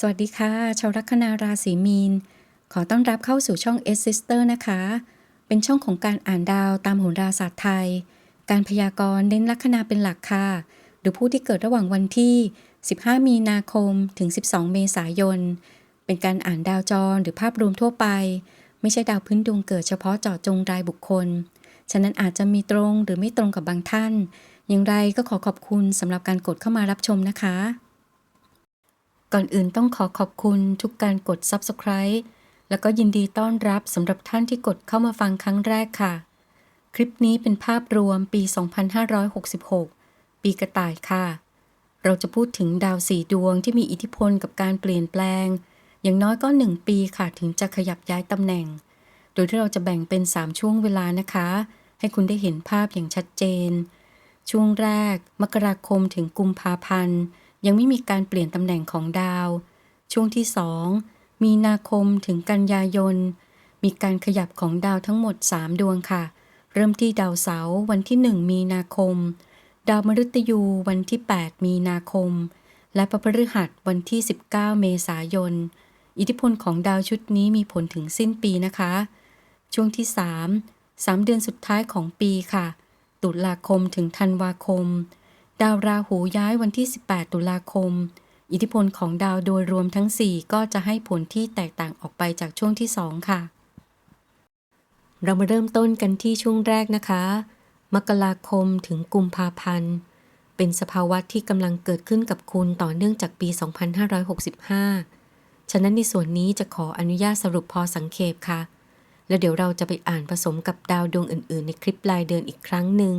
สวัสดีค่ะ ชาวลัคนาราศีมีน ขอต้อนรับเข้าสู่ช่อง S Sister นะคะ เป็นช่องของการอ่านดาวตามโหราศาสตร์ไทย การพยากรณ์เน้นลัคนาเป็นหลักค่ะ หรือผู้ที่เกิดระหว่างวันที่ 15 มีนาคมถึง 12 เมษายน เป็นการอ่านดาวจรหรือภาพรวมทั่วไป ไม่ใช่ดาวพื้นดวงเกิดเฉพาะเจาะจงรายบุคคล ฉะนั้นอาจจะมีตรงหรือไม่ตรงกับบางท่าน อย่างไรก็ขอขอบคุณสำหรับการกดเข้ามารับชมนะคะ ก่อนอื่นต้องขอขอบคุณทุกการกด Subscribe แล้วก็ยินดีต้อนรับสำหรับท่านที่กดเข้ามาฟังครั้งแรกค่ะ คลิปนี้เป็นภาพรวมปี 2566 ปีกระต่ายค่ะ เราจะพูดถึงดาวสี่ดวงที่มีอิทธิพลกับการเปลี่ยนแปลง อย่างน้อยก็ 1 ปีค่ะถึงจะขยับย้ายตำแหน่ง โดยที่เราจะแบ่งเป็น 3 ช่วงเวลานะคะ ให้คุณได้เห็นภาพอย่างชัดเจน ช่วงแรก มกราคมถึงกุมภาพันธ์ ยังไม่มีการเปลี่ยนตำแหน่งของดาว ช่วงที่2มีนาคมถึงกันยายน มีการขยับของดาวทั้งหมด 3 ดวงค่ะ เริ่มที่ดาวเสาร์วันที่ 1 มีนาคม ดาวมฤตยูวันที่ 8 มีนาคม และพระพฤหัสวันที่ 19 เมษายน อิทธิพลของดาวชุดนี้มีผลถึงสิ้นปีนะคะ ช่วงที่ 3 3 เดือนสุดท้ายของปีค่ะ ตุลาคมถึงธันวาคม ดาวราหูย้ายวันที่ 18 ตุลาคม อิทธิพลของดาวโดยรวมทั้ง 4 ก็จะให้ผลที่แตกต่างออกไปจากช่วงที่ 2 ค่ะ เรามาเริ่มต้นกันที่ช่วงแรกนะคะ มกราคมถึงกุมภาพันธ์ เป็นสภาวะที่กำลังเกิดขึ้นกับคุณต่อเนื่องจากปี 2565 ฉะนั้นในส่วนนี้จะขออนุญาตสรุปพอสังเขปค่ะ แล้วเดี๋ยวเราจะไปอ่านผสมกับดาวดวงอื่น ๆ ในคลิปรายเดือนอีกครั้งหนึ่ง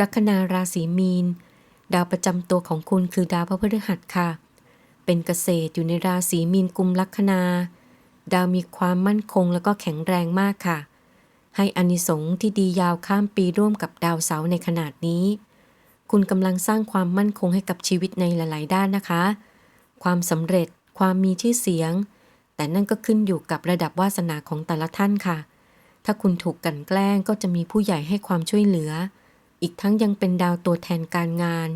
ลัคนาราศีมีน ดาวประจำตัวของคุณคือดาวพระพฤหัสค่ะ เป็นเกษตรอยู่ในราศีมีนกุมลัคนา ดาวมีความมั่นคงแล้วก็แข็งแรงมากค่ะ ให้อานิสงส์ที่ดียาวข้ามปีร่วมกับดาวเสาร์ในขนาดนี้ คุณกำลังสร้างความมั่นคงให้กับชีวิตในหลาย ๆ ด้านนะคะ ความสำเร็จ ความมีชื่อเสียง แต่นั่นก็ขึ้นอยู่กับระดับวาสนาของแต่ละท่านค่ะ ถ้าคุณถูกกันแกล้งก็จะมีผู้ใหญ่ให้ความช่วยเหลือ อีกทั้งยังเป็นดาวตัวแทนการงาน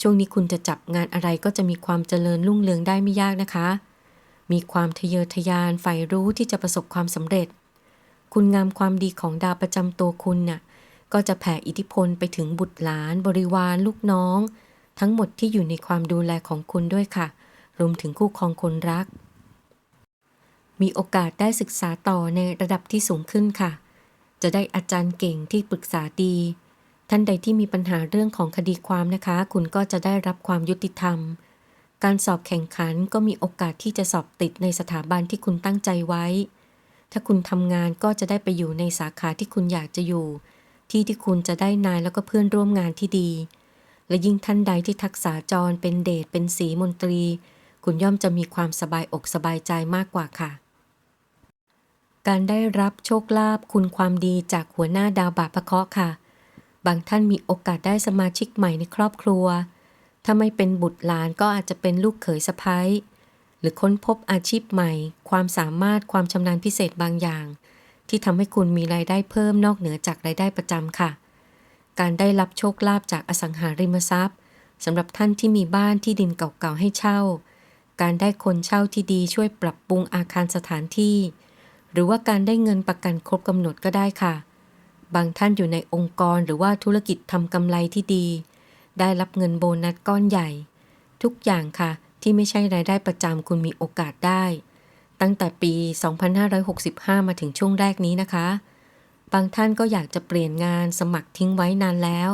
ช่วงนี้คุณจะจับงานอะไรก็จะมีความเจริญรุ่งเรืองได้ไม่ยากนะคะ มีความทะเยอทะยานใฝ่รู้ที่จะประสบความสำเร็จ คุณงามความดีของดาวประจำตัวคุณน่ะก็จะแผ่อิทธิพลไปถึงบุตรหลาน บริวารลูกน้อง ทั้งหมดที่อยู่ในความดูแลของคุณด้วยค่ะ รวมถึงคู่ครองคนรัก มีโอกาสได้ศึกษาต่อในระดับที่สูงขึ้นค่ะ จะได้อาจารย์เก่งที่ปรึกษาดี ท่านใดที่มีปัญหาเรื่องของคดีความนะคะ คุณก็จะได้รับความยุติธรรม การสอบแข่งขันก็มีโอกาสที่จะสอบติดในสถาบันที่คุณตั้งใจไว้ ถ้าคุณทำงานก็จะได้ไปอยู่ในสาขาที่คุณอยากจะอยู่ ที่ที่คุณจะได้นายแล้วก็เพื่อนร่วมงานที่ดี และยิ่งท่านใดที่ทักษาจรเป็นเดชเป็นสีมนตรี คุณย่อมจะมีความสบายอกสบายใจมากกว่าค่ะการได้รับโชคลาภคุณความดีจากหัวหน้าดาวบาปะเคาะค่ะ บางท่านมีโอกาสได้สมาชิกใหม่ในครอบครัว ถ้าไม่เป็นบุตรหลานก็อาจจะเป็นลูกเขยสะพ้ายหรือค้นพบอาชีพใหม่ ความสามารถความชำนาญพิเศษบางอย่าง ที่ทำให้คุณมีรายได้เพิ่มนอกเหนือจากรายได้ประจำค่ะ การได้รับโชคลาภจากอสังหาริมทรัพย์สำหรับท่านที่มีบ้านที่ดินเก่าๆให้เช่า การได้คนเช่าที่ดีช่วยปรับปรุงอาคารสถานที่ หรือว่าการได้เงินประกันครบกำหนดก็ได้ค่ะ บางท่านอยู่ในองค์กรหรือว่าธุรกิจทำกำไรที่ดี ได้รับเงินโบนัสก้อนใหญ่ ทุกอย่างค่ะที่ไม่ใช่รายได้ประจำคุณมีโอกาสได้ ตั้งแต่ปี 2565 มาถึงช่วงแรกนี้นะคะ บางท่านก็อยากจะเปลี่ยนงานสมัครทิ้งไว้นานแล้ว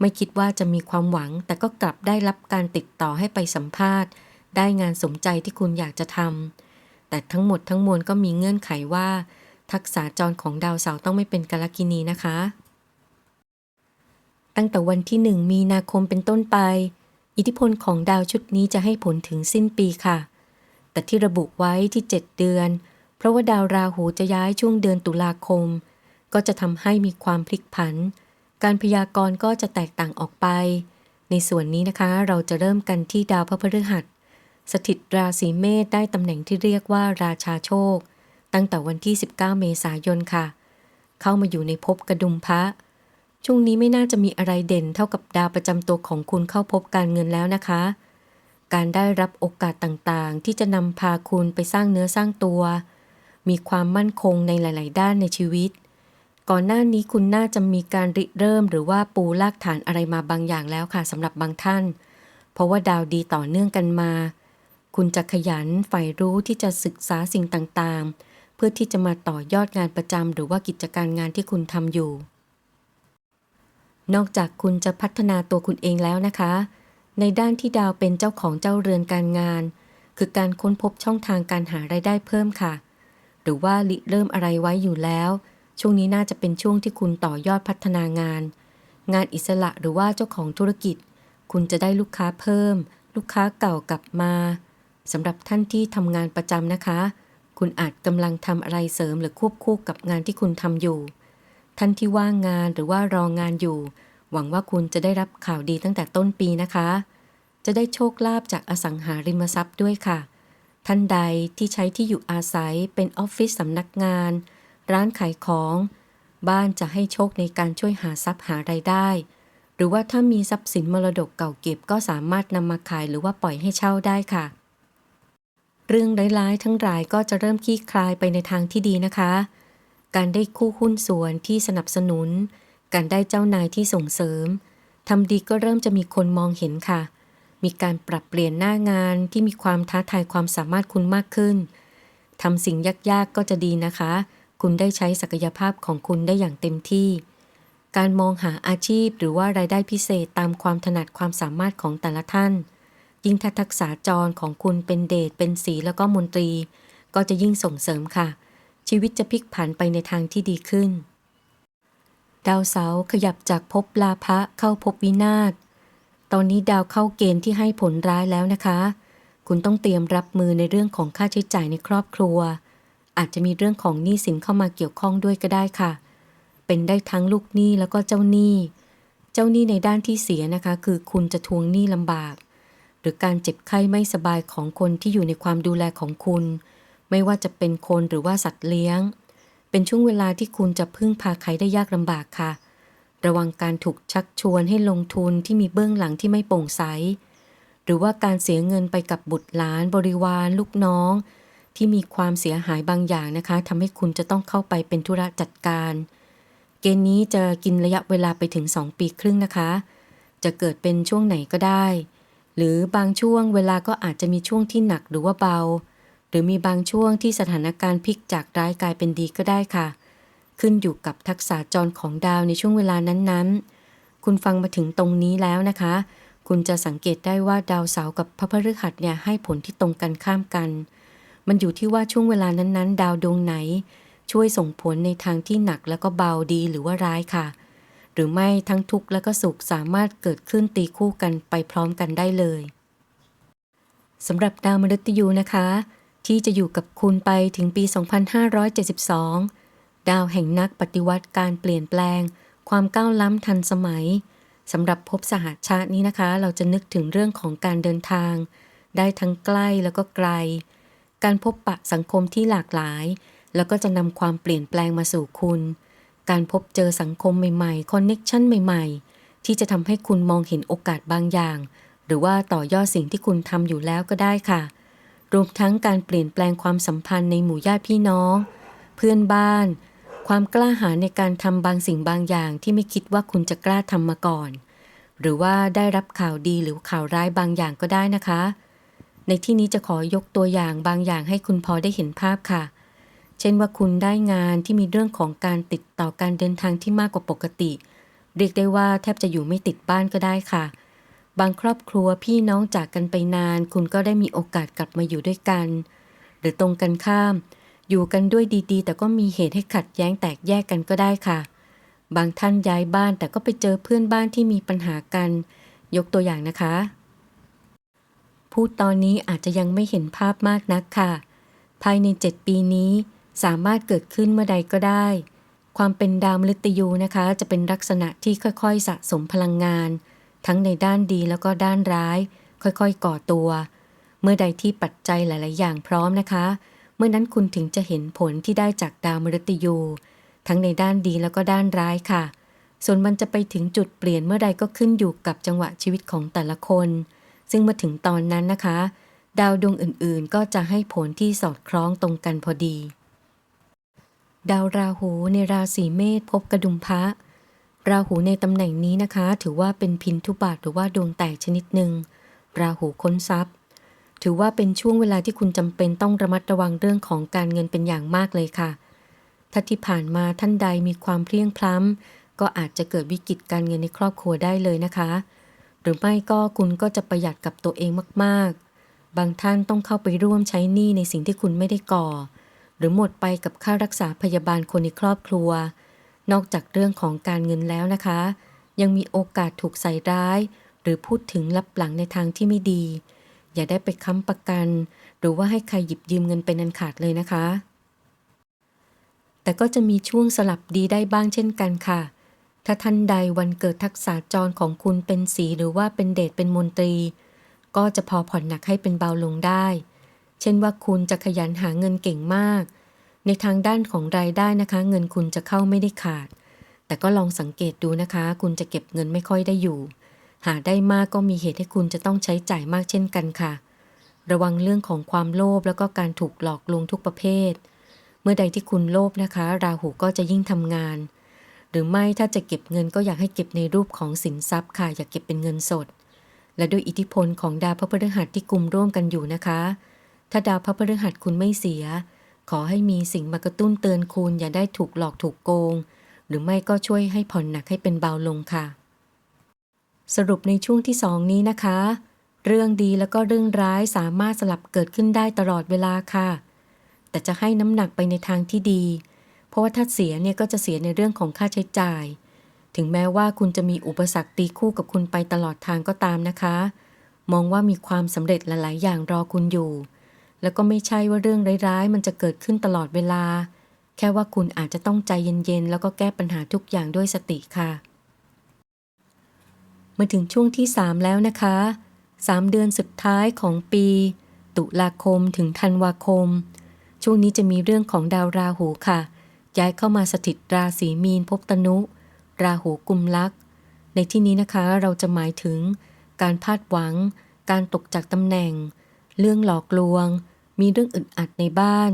ไม่คิดว่าจะมีความหวัง แต่ก็กลับได้รับการติดต่อให้ไปสัมภาษณ์ ได้งานสมใจที่คุณอยากจะทำแต่ทั้งหมดทั้งมวลก็มีเงื่อนไขว่า ทักษะจรของดาวเสาร์ต้องไม่เป็นกาลกินีนะคะ ตั้งแต่วันที่หนึ่งมีนาคมเป็นต้นไป อิทธิพลของดาวชุดนี้จะให้ผลถึงสิ้นปีค่ะ แต่ที่ระบุไว้ที่ 7 เดือน เพราะว่าดาวราหูจะย้ายช่วงเดือนตุลาคม ก็จะทำให้มีความพลิกผัน การพยากรณ์ก็จะแตกต่างออกไป ในส่วนนี้นะคะเราจะเริ่มกันที่ดาวพระพฤหัสสถิตราศีเมษได้ตำแหน่งที่เรียกว่าราชาโชค ตั้งแต่วันที่ 19 เมษายนค่ะ เข้ามาอยู่ในภพกระดุมพระ ช่วงนี้ไม่น่าจะมีอะไรเด่นเท่ากับดาวประจำตัวของคุณเข้าพบการเงินแล้วนะคะ การได้รับโอกาสต่างๆ ที่จะนำพาคุณไปสร้างเนื้อสร้างตัว มีความมั่นคงในหลาย ๆ ด้านในชีวิต ก่อนหน้านี้คุณน่าจะมีการริเริ่มหรือว่าปูรากฐานอะไรมาบางอย่างแล้วค่ะสำหรับบางท่าน เพราะว่าดาวดีต่อเนื่องกันมา คุณจะขยันใฝ่รู้ที่จะศึกษาสิ่งต่างๆ พื่อที่จะมาต่อยอดงานประจำหรือว่ากิจการงานที่คุณทำอยู่ นอกจากคุณจะพัฒนาตัวคุณเองแล้วนะคะ ในด้านที่ดาวเป็นเจ้าของเจ้าเรือนการงาน คือการค้นพบช่องทางการหารายได้เพิ่มค่ะ หรือว่าริเริ่มอะไรไว้อยู่แล้ว ช่วงนี้น่าจะเป็นช่วงที่คุณต่อยอดพัฒนางาน งานอิสระหรือว่าเจ้าของธุรกิจ คุณจะได้ลูกค้าเพิ่ม ลูกค้าเก่ากลับมาสำหรับท่านที่ทำงานประจำนะคะ คุณอาจกำลังทำอะไรเสริมหรือควบคู่กับงานที่คุณทำอยู่ ท่านที่ว่างงานหรือว่ารองงานอยู่ หวังว่าคุณจะได้รับข่าวดีตั้งแต่ต้นปีนะคะ จะได้โชคลาภจากอสังหาริมทรัพย์ด้วยค่ะ ท่านใดที่ใช้ที่อยู่อาศัยเป็นออฟฟิศสำนักงาน ร้านขายของ บ้านจะให้โชคในการช่วยหาทรัพย์หารายได้ หรือว่าถ้ามีทรัพย์สินมรดกเก่าเก็บก็สามารถนำมาขายหรือว่าปล่อยให้เช่าได้ค่ะ เรื่องร้ายๆ ทั้งหลายก็จะเริ่มคลี่คลายไปในทางที่ดีนะคะ การได้คู่หุ้นส่วนที่สนับสนุน การได้เจ้านายที่ส่งเสริมทำดีก็เริ่มจะมีคนมองเห็นค่ะ มีการปรับเปลี่ยนหน้างานที่มีความท้าทายความสามารถคุณมากขึ้นทำสิ่งยากๆก็จะดีนะคะ คุณได้ใช้ศักยภาพของคุณได้อย่างเต็มที่ การมองหาอาชีพหรือว่ารายได้พิเศษตามความถนัดความสามารถของแต่ละท่าน ยิ่งถ้าทักษะจรของคุณเป็นเดชเป็นสีแล้วก็มนตรี ก็จะยิ่งส่งเสริมค่ะ ชีวิตจะพลิกผันไปในทางที่ดีขึ้น ดาวเสาร์ขยับจากภพลาภะเข้าภพวินาศตอนนี้ดาวเข้าเกณฑ์ที่ให้ผลร้ายแล้วนะคะ คุณต้องเตรียมรับมือในเรื่องของค่าใช้จ่ายในครอบครัว อาจจะมีเรื่องของหนี้สินเข้ามาเกี่ยวข้องด้วยก็ได้ค่ะ เป็นได้ทั้งลูกหนี้แล้วก็เจ้าหนี้ เจ้าหนี้ในด้านที่เสียนะคะ คือคุณจะทวงหนี้ลำบาก หรือการเจ็บไข้ไม่สบายของคนที่อยู่ในความดูแลของคุณ ไม่ว่าจะเป็นคนหรือว่าสัตว์เลี้ยง เป็นช่วงเวลาที่คุณจะพึ่งพาใครได้ยากลำบากค่ะ ระวังการถูกชักชวนให้ลงทุนที่มีเบื้องหลังที่ไม่โปร่งใส หรือว่าการเสียเงินไปกับบุตรหลานบริวารลูกน้อง ที่มีความเสียหายบางอย่างนะคะทำให้คุณจะต้องเข้าไปเป็นธุระจัดการ เกณฑ์นี้จะกินระยะเวลาไปถึง 2 ปีครึ่งนะคะ จะเกิดเป็นช่วงไหนก็ได้ หรือบางช่วงเวลาก็อาจจะมีช่วงที่หนักหรือว่าเบา หรือมีบางช่วงที่สถานการณ์พลิกจากร้ายกลายเป็นดีก็ได้ค่ะ ขึ้นอยู่กับทักษะจรของดาวในช่วงเวลานั้นๆ คุณฟังมาถึงตรงนี้แล้วนะคะ คุณจะสังเกตได้ว่าดาวเสาร์กับพระพฤหัสเนี่ยให้ผลที่ตรงกันข้ามกัน มันอยู่ที่ว่าช่วงเวลานั้นๆ ดาวดวงไหน ช่วยส่งผลในทางที่หนักแล้วก็เบาดีหรือว่าร้ายค่ะ หรือไม่ทั้งทุกข์และก็สุขสามารถเกิดขึ้นตีคู่กันไปพร้อมกันได้เลยสำหรับดาวมฤตยูนะคะ ที่จะอยู่กับคุณไปถึงปี 2572 ดาวแห่งนักปฏิวัติการเปลี่ยนแปลง ความก้าวล้ำทันสมัยสำหรับภพสหชาตินี้นะคะ เราจะนึกถึงเรื่องของการเดินทาง ได้ทั้งใกล้แล้วก็ไกล การพบปะสังคมที่หลากหลาย แล้วก็จะนำความเปลี่ยนแปลงมาสู่คุณ การพบเจอสังคมใหม่ๆ คอนเน็กชันใหม่ๆ ที่จะทำให้คุณมองเห็นโอกาสบางอย่าง หรือว่าต่อยอดสิ่งที่คุณทำอยู่แล้วก็ได้ค่ะ รวมทั้งการเปลี่ยนแปลงความสัมพันธ์ในหมู่ญาติพี่น้อง เพื่อนบ้าน ความกล้าหาญในการทำบางสิ่งบางอย่างที่ไม่คิดว่าคุณจะกล้าทำมาก่อน หรือว่าได้รับข่าวดีหรือข่าวร้ายบางอย่างก็ได้นะคะ ในที่นี้จะขอยกตัวอย่างบางอย่างให้คุณพอได้เห็นภาพค่ะ เช่นว่าคุณได้งานที่มีเรื่องของการติดต่อการเดินทางที่มากกว่าปกติ เรียกได้ว่าแทบจะอยู่ไม่ติดบ้านก็ได้ค่ะ บางครอบครัวพี่น้องจากกันไปนาน คุณก็ได้มีโอกาสกลับมาอยู่ด้วยกัน หรือตรงกันข้าม อยู่กันด้วยดีๆ แต่ก็มีเหตุให้ขัดแย้งแตกแยกกันก็ได้ค่ะ บางท่านย้ายบ้านแต่ก็ไปเจอเพื่อนบ้านที่มีปัญหากัน ยกตัวอย่างนะคะ พูดตอนนี้อาจจะยังไม่เห็นภาพมากนักค่ะ ภายใน 7 ปีนี้ สามารถเกิดขึ้นเมื่อใดก็ได้ ความเป็นดาวมฤตยูนะคะ จะเป็นลักษณะที่ค่อยๆ สะสมพลังงาน ทั้งในด้านดีแล้วก็ด้านร้าย ค่อยๆ ก่อตัว เมื่อใดที่ปัจจัยหลาย ๆ อย่างพร้อมนะคะ เมื่อนั้นคุณถึงจะเห็นผลที่ได้จากดาวมฤตยู ทั้งในด้านดีแล้วก็ด้านร้ายค่ะ ส่วนมันจะไปถึงจุดเปลี่ยนเมื่อใดก็ขึ้นอยู่กับจังหวะชีวิตของแต่ละคน ซึ่งมาถึงตอนนั้นนะคะ ดาวดวงอื่นๆ ก็จะให้ผลที่สอดคล้องตรงกันพอดี ดาวราหูในราศีเมษพบกระดุมพระ ราหูในตำแหน่งนี้นะคะ ถือว่าเป็นพินทุบาทหรือว่าดวงแตกชนิดหนึ่ง ราหูค้นทรัพย์ ถือว่าเป็นช่วงเวลาที่คุณจำเป็นต้องระมัดระวังเรื่องของการเงินเป็นอย่างมากเลยค่ะ ถ้าที่ผ่านมาท่านใดมีความเพลียงพล้ำก็อาจจะเกิดวิกฤตการเงินในครอบครัวได้เลยนะคะ หรือไม่ก็คุณก็จะประหยัดกับตัวเองมากๆ บางท่านต้องเข้าไปร่วมใช้หนี้ในสิ่งที่คุณไม่ได้ก่อ รือหมดไปกับค่ารักษาพยาบาลคนในครอบครัว นอกจากเรื่องของการเงินแล้วนะคะ ยังมีโอกาสถูกใส่ร้าย หรือพูดถึงลับหลังในทางที่ไม่ดี อย่าได้ไปค้ำประกัน หรือว่าให้ใครหยิบยืมเงินเป็นอันขาดเลยนะคะ แต่ก็จะมีช่วงสลับดีได้บ้างเช่นกันค่ะ ถ้าท่านใดวันเกิดทักษะจรของคุณเป็นสีหรือว่าเป็นเดชเป็นมนตรี ก็จะพอผ่อนหนักให้เป็นเบาลงได้ เช่นว่าคุณจะขยันหาเงินเก่งมาก ในทางด้านของรายได้นะคะ เงินคุณจะเข้าไม่ได้ขาด แต่ก็ลองสังเกตดูนะคะ คุณจะเก็บเงินไม่ค่อยได้อยู่ หาได้มากก็มีเหตุให้คุณจะต้องใช้จ่ายมากเช่นกันค่ะ ระวังเรื่องของความโลภแล้วก็การถูกหลอกลวงทุกประเภท เมื่อใดที่คุณโลภนะคะ ราหูก็จะยิ่งทำงาน หรือไม่ถ้าจะเก็บเงินก็อยากให้เก็บในรูปของสินทรัพย์ค่ะ อย่าเก็บเป็นเงินสด และด้วยอิทธิพลของดาวพระพฤหัสที่กลุ่มร่วมกันอยู่นะคะ ถ้าดาวพระพฤหัสคุณไม่เสีย ขอให้มีสิ่งมากระตุ้นเตือนคุณอย่าได้ถูกหลอกถูกโกง หรือไม่ก็ช่วยให้ผ่อนหนักให้เป็นเบาลงค่ะ สรุปในช่วงที่สองนี้นะคะ เรื่องดีแล้วก็เรื่องร้ายสามารถสลับเกิดขึ้นได้ตลอดเวลาค่ะ แต่จะให้น้ำหนักไปในทางที่ดี เพราะว่าถ้าเสียเนี่ยก็จะเสียในเรื่องของค่าใช้จ่าย ถึงแม้ว่าคุณจะมีอุปสรรคตีคู่กับคุณไปตลอดทางก็ตามนะคะ มองว่ามีความสำเร็จหลายๆ อย่างรอคุณอยู่ แล้วก็ไม่ใช่ว่าเรื่องร้ายๆ มันจะเกิดขึ้นตลอดเวลา แค่ว่าคุณอาจจะต้องใจเย็นๆ แล้วก็แก้ปัญหาทุกอย่างด้วยสติค่ะ มาถึงช่วงที่ 3 แล้วนะคะ 3 เดือนสุดท้ายของปี ตุลาคมถึงธันวาคม ช่วงนี้จะมีเรื่องของดาวราหูค่ะ ย้ายเข้ามาสถิตราศีมีนภพตนุ ราหูกุมลัก ในที่นี้นะคะเราจะหมายถึง การพลาดหวัง การตกจากตำแหน่ง เรื่องหลอกลวง มีเรื่องอึดอัดในบ้าน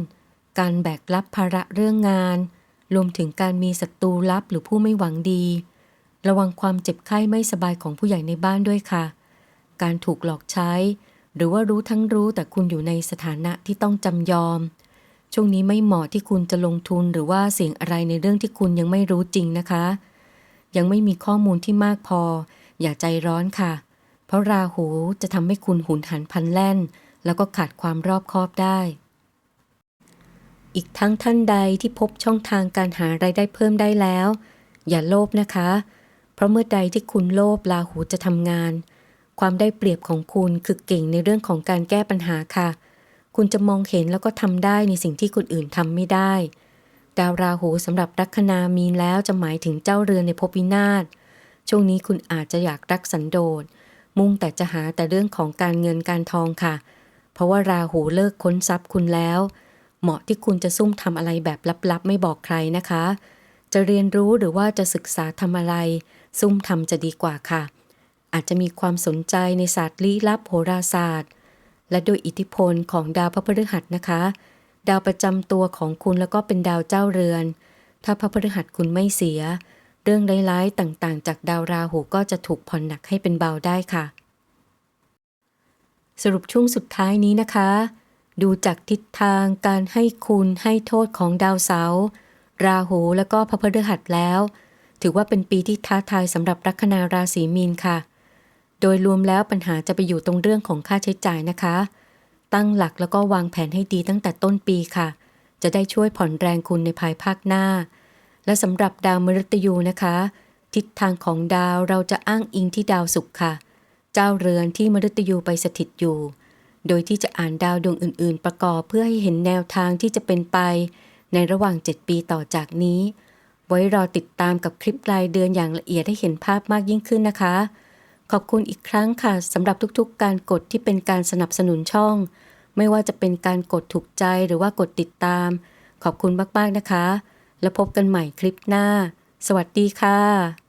การแบกรับภาระเรื่องงาน รวมถึงการมีศัตรูลับหรือผู้ไม่หวังดี ระวังความเจ็บไข้ไม่สบายของผู้ใหญ่ในบ้านด้วยค่ะ การถูกหลอกใช้ หรือว่ารู้ทั้งรู้แต่คุณอยู่ในสถานะที่ต้องจำยอม ช่วงนี้ไม่เหมาะที่คุณจะลงทุนหรือว่าเสี่ยงอะไรในเรื่องที่คุณยังไม่รู้จริงนะคะ ยังไม่มีข้อมูลที่มากพอ อย่าใจร้อนค่ะ เพราะราหูจะทำให้คุณหุนหันพันแล่น แล้วก็ขาดความรอบคอบได้ อีกทั้งท่านใดที่พบช่องทางการหารายได้เพิ่มได้แล้ว อย่าโลภนะคะ เพราะเมื่อใดที่คุณโลภราหูจะทำงาน ความได้เปรียบของคุณคือเก่งในเรื่องของการแก้ปัญหาค่ะ คุณจะมองเห็นแล้วก็ทำได้ในสิ่งที่คนอื่นทำไม่ได้ ดาวราหูสำหรับลัคนามีนแล้วจะหมายถึงเจ้าเรือนในภพวินาศช่วงนี้คุณอาจจะอยากรักสันโดษมุ่งแต่จะหาแต่เรื่องของการเงินการทองค่ะ เพราะว่าราหูเลิกค้นทรัพย์คุณแล้ว เหมาะที่คุณจะซุ่มทำอะไรแบบลับๆ ไม่บอกใครนะคะ จะเรียนรู้หรือว่าจะศึกษาทำอะไร ซุ่มทำจะดีกว่าค่ะ อาจจะมีความสนใจในศาสตร์ลี้ลับโหราศาสตร์ และโดยอิทธิพลของดาวพระพฤหัสนะคะ ดาวประจำตัวของคุณแล้วก็เป็นดาวเจ้าเรือน ถ้าพระพฤหัสคุณไม่เสีย เรื่องร้ายๆต่างๆ จากดาวราหูก็จะถูกผ่อนหนักให้เป็นเบาได้ค่ะ สรุปช่วงสุดท้ายนี้นะคะ ดูจากทิศทางการให้คุณให้โทษของดาวเสาร์ราหูและก็พระพฤหัสแล้ว ถือว่าเป็นปีที่ท้าทายสำหรับลัคนาราศีมีนค่ะ โดยรวมแล้วปัญหาจะไปอยู่ตรงเรื่องของค่าใช้จ่ายนะคะ ตั้งหลักแล้วก็วางแผนให้ดีตั้งแต่ต้นปีค่ะ จะได้ช่วยผ่อนแรงคุณในภายภาคหน้า และสำหรับดาวมฤตยูนะคะ ทิศทางของดาวเราจะอ้างอิงที่ดาวศุกร์ค่ะ จ้าเรือนที่มฤตยูไปสถิตอยู่ โดยที่จะอ่านดาวดวงอื่น ๆ ประกอบเพื่อให้เห็นแนวทางที่จะเป็นไป ในระหว่าง 7 ปีต่อจากนี้ ไว้รอติดตามกับคลิปรายเดือนอย่างละเอียดให้เห็นภาพมากยิ่งขึ้นนะคะ ขอบคุณอีกครั้งค่ะสำหรับทุกๆ การกดที่เป็นการสนับสนุนช่อง ไม่ว่าจะเป็นการกดถูกใจหรือว่ากดติดตาม ขอบคุณมากๆนะคะ แล้วพบกันใหม่คลิปหน้า สวัสดีค่ะ